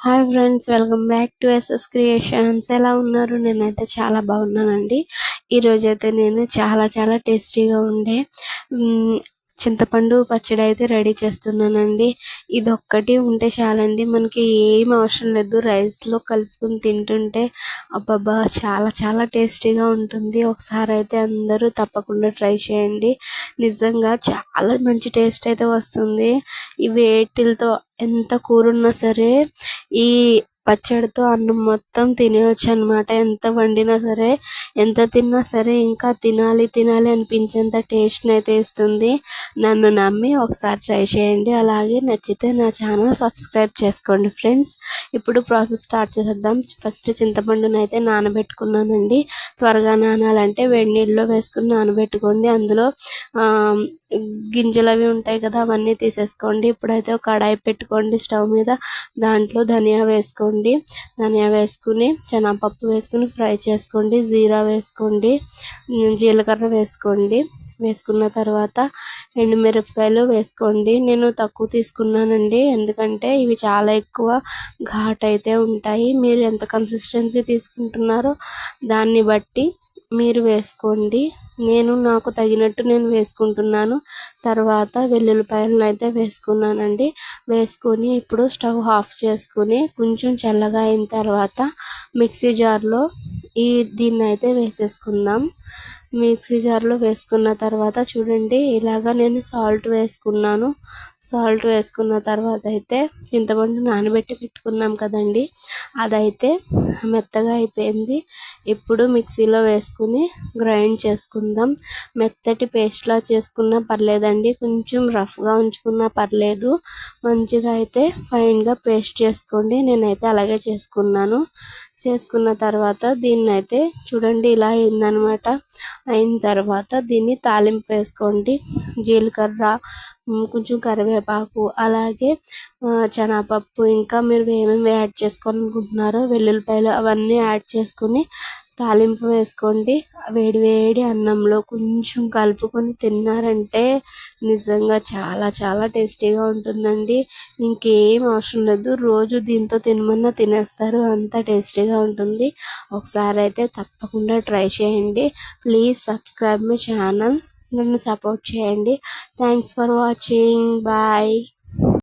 Hi friends welcome back to S S creations ఎలా ఉన్నారు? నేనైతే చాలా బాగున్నానండి. ఈరోజైతే నేను చాలా చాలా టేస్టీగా ఉండే చింతపండు పచ్చడి అయితే రెడీ చేస్తున్నానండి. ఇది ఒక్కటి ఉంటే చాలండి. మనకి ఏం అవసరం లేదు. రైస్లో కలుపుకొని తింటుంటే అబ్బాబా చాలా చాలా టేస్టీగా ఉంటుంది. ఒకసారి అయితే అందరూ తప్పకుండా ట్రై చేయండి. నిజంగా చాలా మంచి టేస్ట్ అయితే వస్తుంది. ఈ వేటిలతో ఎంత కూర ఉన్నా సరే ఈ పచ్చడితో అన్నం మొత్తం తినేయచ్చు అనమాట ఎంత వండినా సరే ఎంత తిన్నా సరే ఇంకా తినాలి తినాలి అనిపించేంత టేస్ట్ని అయితే ఇస్తుంది. నన్ను నమ్మి ఒకసారి ట్రై చేయండి. అలాగే నచ్చితే నా ఛానల్ సబ్స్క్రైబ్ చేసుకోండి ఫ్రెండ్స్ ఇప్పుడు ప్రాసెస్ స్టార్ట్ చేసేద్దాం. ఫస్ట్ చింతపండుని అయితే నానబెట్టుకున్నానండి. త్వరగా నానాలంటే వేడి నీళ్ళలో వేసుకుని నానబెట్టుకోండి. అందులో గింజలు అవి ఉంటాయి కదా అవన్నీ తీసేసుకోండి. ఇప్పుడైతే ఒక కడాయి పెట్టుకోండి స్టవ్ మీద. దాంట్లో ధనియా వేసుకోండి. ధనియా వేసుకుని శనగపప్పు వేసుకుని ఫ్రై చేసుకోండి. జీరా వేసుకోండి. జీలకర్ర వేసుకోండి. వేసుకున్న తర్వాత ఎండుమిరపకాయలు వేసుకోండి. నేను తక్కువ తీసుకున్నానండి. ఎందుకంటే ఇవి చాలా ఎక్కువ ఘాట్ అయితే ఉంటాయి. మీరు ఎంత కన్సిస్టెన్సీ తీసుకుంటున్నారో దాన్ని బట్టి మీరు వేసుకోండి. నేను నాకు తగినట్టు నేను వేసుకుంటున్నాను. తర్వాత వెల్లుల్లిపాయలను అయితే వేసుకున్నానండి. వేసుకొని ఇప్పుడు స్టవ్ ఆఫ్ చేసుకుని కొంచెం చల్లగా అయిన తర్వాత మిక్సీ జార్లో ఈ దీన్ని అయితే వేసేసుకుందాం. మిక్సీ జార్లో వేసుకున్న తర్వాత చూడండి ఇలాగ నేను సాల్ట్ వేసుకున్నాను. సాల్ట్ వేసుకున్న తర్వాత అయితే చింతపండు నానబెట్టి పెట్టుకున్నాం కదండి. అదైతే మెత్తగా అయిపోయింది. ఇప్పుడు మిక్సీలో వేసుకుని గ్రైండ్ చేసుకుందాం. మెత్తటి పేస్ట్లా చేసుకున్నా పర్లేదండి. కొంచెం రఫ్గా ఉంచుకున్నా పర్లేదు. మంచిగా అయితే ఫైన్గా పేస్ట్ చేసుకోండి. నేనైతే అలాగే చేసుకున్నాను. చేసుకున్న తర్వాత దీన్ని అయితే చూడండి ఇలా అయిందనమాట అయిన తర్వాత దీన్ని తాలింపు వేసుకోండి. జీలకర్ర కొంచెం కరివేపాకు అలాగే శనగపప్పు ఇంకా మీరు ఏమేమి యాడ్ చేసుకోవాలనుకుంటున్నారో వెల్లుల్లిపాయలు అవన్నీ యాడ్ చేసుకుని తాలింపు వేసుకోండి. వేడి వేడి అన్నంలో కొంచెం కలుపుకొని తిన్నారంటే నిజంగా చాలా చాలా టేస్టీగా ఉంటుందండి. ఇంకేం అవసరం లేదు. రోజు దీంతో తినమన్నా తినేస్తారు. అంత టేస్టీగా ఉంటుంది. ఒకసారి అయితే తప్పకుండా ట్రై చేయండి. Please subscribe my channel. నన్ను సపోర్ట్ చేయండి. Thanks for watching. బాయ్.